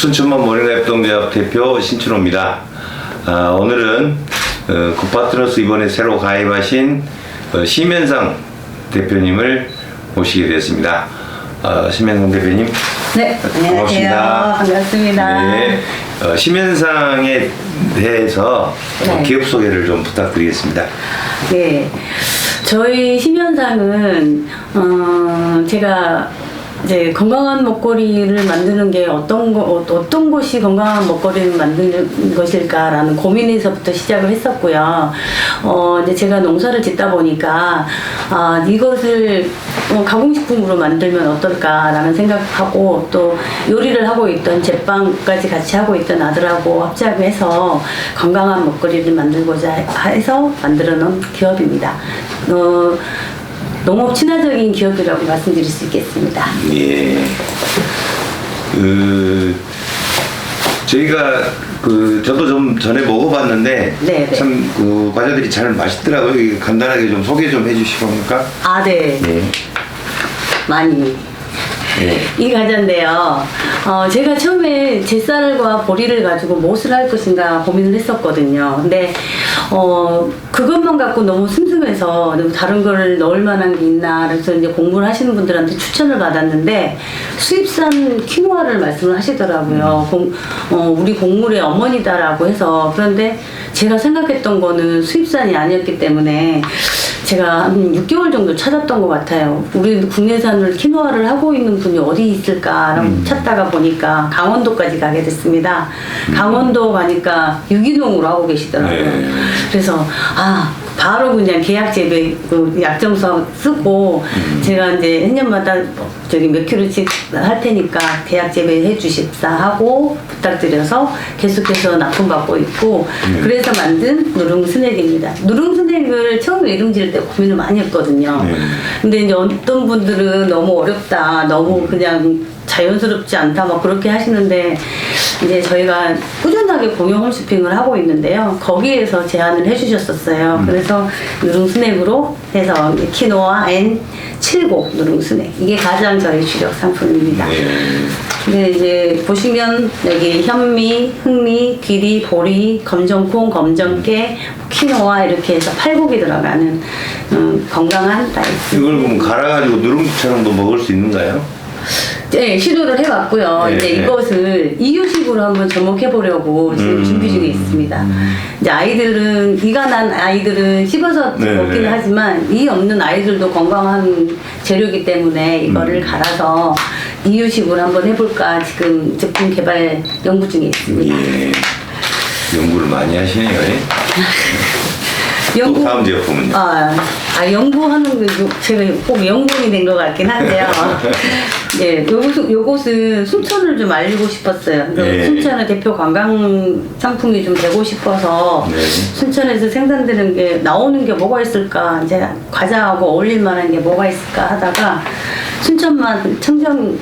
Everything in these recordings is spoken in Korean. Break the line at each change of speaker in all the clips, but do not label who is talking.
순천만 모래협동조합 대표 신춘호입니다. 아, 오늘은 어, 굿파트너스 이번에 새로 가입하신 어, 심현상 대표님을 모시게 되었습니다. 어, 심현상 대표님
네, 안녕하세요.
반갑습니다.
반갑습니다.
네, 어, 심현상에 대해서 어,
네.
기업 소개를 좀 부탁드리겠습니다.
네. 저희 심연상은, 어, 제가 이제 건강한 먹거리를 만드는 게 어떤 거, 어, 어떤 곳이 건강한 먹거리를 만드는 것일까라는 고민에서부터 시작을 했었고요. 어, 이제 제가 농사를 짓다 보니까, 아, 이것을 어, 가공식품으로 만들면 어떨까라는 생각하고 또 요리를 하고 있던 제빵까지 같이 하고 있던 아들하고 합작해서 건강한 먹거리를 만들고자 해서 만들어 놓은 기업입니다. 어, 농업 친화적인 기업이라고 말씀드릴 수 있겠습니다.
예. 그 저희가 그 저도 좀 전에 먹어봤는데
네, 네.
참그 과자들이 잘 맛있더라고요. 간단하게 좀 소개 좀 해주시겠습니까?
아, 네.
네.
많이.
예.
이 과자인데요. 어, 제가 처음에 제 쌀과 보리를 가지고 무엇을 할 것인가 고민을 했었거든요. 근데, 어, 그것만 갖고 너무 슴슴해서 너무 다른 걸 넣을 만한 게 있나. 그래서 이제 공부를 하시는 분들한테 추천을 받았는데, 수입산 키노아를 말씀을 하시더라고요. 공- 어, 우리 곡물의 어머니다라고 해서. 그런데 제가 생각했던 거는 수입산이 아니었기 때문에 제가 한 6개월 정도 찾았던 것 같아요. 우리 국내산을 키노아를 하고 있는 분이 어디 있을까라고 찾다가 보니까 강원도까지 가게 됐습니다. 강원도 가니까 유기농으로 하고 계시더라고요.
네.
그래서 아 바로 그냥 계약 재배 그 약정서 쓰고 제가 이제 해년마다 저기 몇 킬로씩 할 테니까 계약 재배해 주십사 하고 부탁드려서 계속해서 납품받고 있고 그래서 만든 누룽 스낵입니다. 누룽 스낵을 처음에 이름 지을 때 고민을 많이 했거든요.
네.
근데 이제 어떤 분들은 너무 어렵다, 너무 그냥 자연스럽지 않다, 막 그렇게 하시는데 이제 저희가 꾸준하게 공용 홈쇼핑을 하고 있는데요. 거기에서 제안을 해주셨었어요. 그래서 누룽 스낵으로 해서 키노아 N 79 누룽 스낵 이게 가장 저희 주력 상품입니다.
네.
네, 이제 보시면 여기 현미, 흑미, 귀리, 보리, 검정콩, 검정깨, 키노아 이렇게 해서 팔곡이 들어가는 음, 건강한 라이스.
이걸 그럼 갈아가지고 누룽지처럼도 먹을 수 있는가요?
네, 시도를 해봤고요.
네,
이제
네.
이것을 이유식으로 한번 접목해보려고 지금
음.
준비 중에 있습니다. 이제 아이들은, 이가 난 아이들은 씹어서
네,
먹기는
네.
하지만 이 없는 아이들도 건강한 재료이기 때문에 이거를
음.
갈아서 이유식으로 한번 해볼까 지금 제품 개발 연구 중에 있습니다.
예. 연구를 많이 하시네요. 예. 또 다음 제품은요?
아, 아 연구하는 게 요- 제가 꼭 연구원이 된 것 같긴 한데요. 예, 요곳, 요곳은 순천을 좀 알리고 싶었어요. 그래서
네.
순천의 대표 관광 상품이 좀 되고 싶어서
네.
순천에서 생산되는 게 나오는 게 뭐가 있을까 이제 과자하고 어울릴 만한 게 뭐가 있을까 하다가 순천만 청정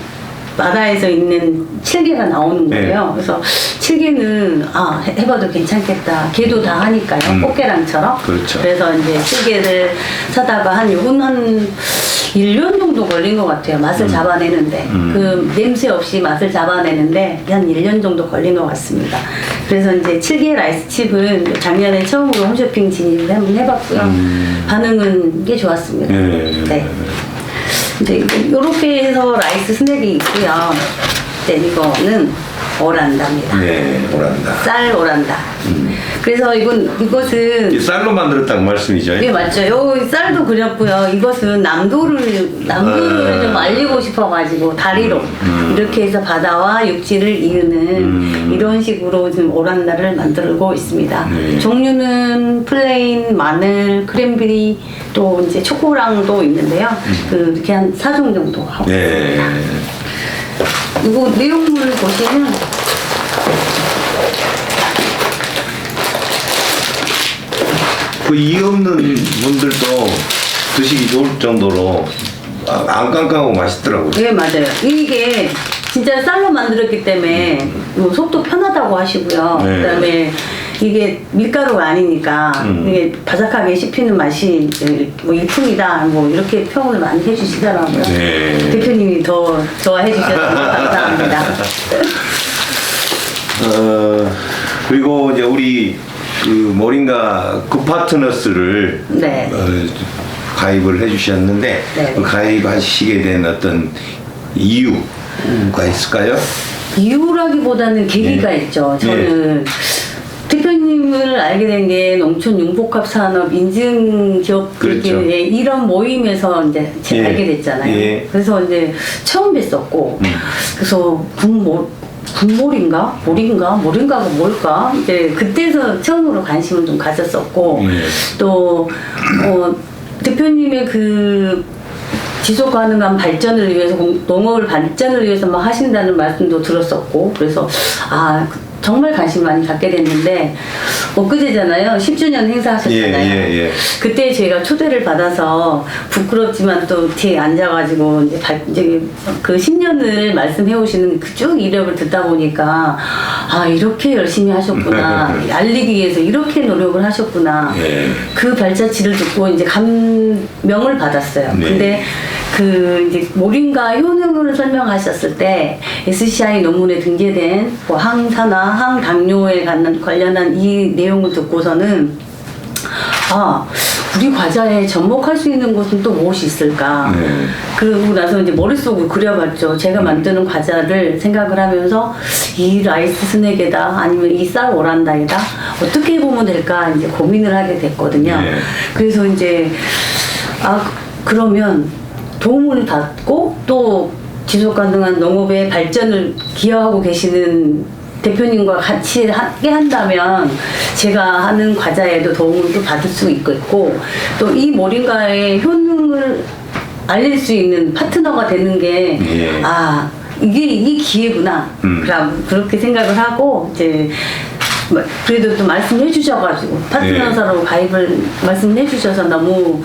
바다에서 있는 칠개가 나오는
네.
거예요. 그래서 칠개는 아 해- 해봐도 괜찮겠다. 개도 다 하니까요.
음.
꽃게랑처럼.
그렇죠.
그래서 이제 칠개를 사다가 한 요건 한 1년 정도 걸린 것 같아요. 맛을 잡아내는데.
음.
그 냄새 없이 맛을 잡아내는데 한 1년 정도 걸린 것 같습니다. 그래서 이제 칠개 라이스칩은 작년에 처음으로 홈쇼핑 진입을 한번 해봤고요.
음.
반응은 꽤 좋았습니다.
네.
네. 이제 이렇게 해서 라이스 스낵이 있고요. 네, 이거는 오란다입니다.
네, 오란다.
쌀 오란다. 그래서 이건 이것은
이 쌀로 만들었다는 말씀이죠?
네 맞죠. 요 쌀도 그렸고요. 이것은 남도를 남도를
아.
좀 알리고 싶어가지고 다리로
음.
이렇게 해서 바다와 육지를 이으는
음.
이런 식으로 지금 오란다를 만들고 있습니다.
네.
종류는 플레인, 마늘, 크랜베리 또 이제 초코랑도 있는데요. 그 이렇게 한 4종 정도 하고
음. 네.
이거 내용물 보시면
그 이 없는 분들도 드시기 좋을 정도로 아, 안 깜깜하고 맛있더라고요.
네 맞아요. 이게 진짜 쌀로 만들었기 때문에 뭐 속도 편하다고 하시고요.
네.
그다음에 이게 밀가루가 아니니까
음.
이게 바삭하게 씹히는 맛이 뭐 일품이다 뭐 이렇게 평을 많이 해주시더라고요.
네.
대표님이 더 좋아해 주셔서 감사합니다.
어, 그리고 이제 우리 그 모린가 굿파트너스를
네.
어, 가입을 해주셨는데
네.
그 가입하시게 된 어떤 이유가 있을까요?
이유라기보다는 계기가
네.
있죠. 저는 대표님을 알게 된 게 농촌 융복합 산업 인증 기업들끼리
그렇죠.
이런 모임에서 이제
예.
알게 됐잖아요.
예.
그래서 이제 처음 뵀었고, 그래서 군모 군몰인가 몰인가 몰인가가 뭘까 이제 그때서 처음으로 관심을 좀 가졌었고
예.
또 어, 대표님의 그 지속 가능한 발전을 위해서 공- 농업을 발전을 위해서 막 하신다는 말씀도 들었었고 그래서 아 정말 관심 많이 갖게 됐는데 엊그제잖아요 10주년 행사 하셨잖아요
예, 예, 예.
그때 제가 초대를 받아서 부끄럽지만 또 뒤에 앉아가지고 이제, 발- 이제 그 10년을 말씀해 오시는 그 쭉 이력을 듣다 보니까 아 이렇게 열심히 하셨구나 알리기 위해서 이렇게 노력을 하셨구나
예.
그 발자취를 듣고 이제 감명을 받았어요.
네.
근데 그 이제 모린가 효능을 설명하셨을 때 SCI 논문에 등재된 뭐 항산화, 항당뇨에 관한, 관련한 이 내용을 듣고서는 아 우리 과자에 접목할 수 있는 곳은 또 무엇이 있을까?
네.
그러고 나서 이제 머릿속을 그려봤죠. 제가 만드는 과자를 생각을 하면서 이 라이스 스낵에다 아니면 이 쌀 오란다에다 어떻게 보면 될까 이제 고민을 하게 됐거든요.
네.
그래서 이제 아 그러면 도움을 받고 또 지속 가능한 농업의 발전을 기여하고 계시는 대표님과 같이 함께 한다면 제가 하는 과자에도 도움을 또 받을 수 있고 또 이 모링가의 효능을 알릴 수 있는 파트너가 되는 게
예.
아 이게 이 기회구나
음.
그럼 그렇게 생각을 하고 이제 마- 그래도 또 말씀해 주셔가지고 파트너사로 가입을 말씀해 주셔서 너무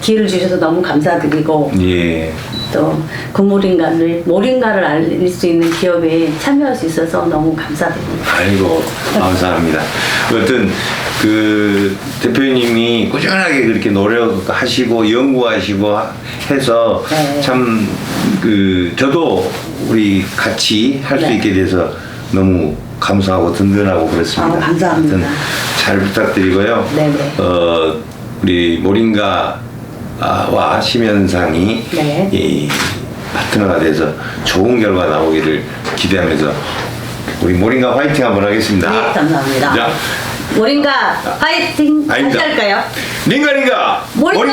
기회를 주셔서 너무 감사드리고
예.
또그 모링가를 모링가를 알릴 수 있는 기업에 참여할 수 있어서 너무 감사드립니다.
아이고 감사합니다. 어떤 그 대표님이 꾸준하게 그렇게 노력하시고 연구하시고 하- 해서
네.
참그 저도 우리 같이 할 수
네.
있게 돼서 너무 감사하고 든든하고 그렇습니다.
아우, 감사합니다.
잘 부탁드리고요.
네네.
어 우리 모링가 와 심연상이
네.
이 파트너가 돼서 좋은 결과 나오기를 기대하면서 우리 모링가 화이팅 한번 하겠습니다.
네, 감사합니다.
자,
모링가 파이팅 다시
아닙니다.
할까요?
링가 링가
모링가!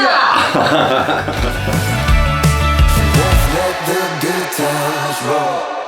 Let's let the good times roll.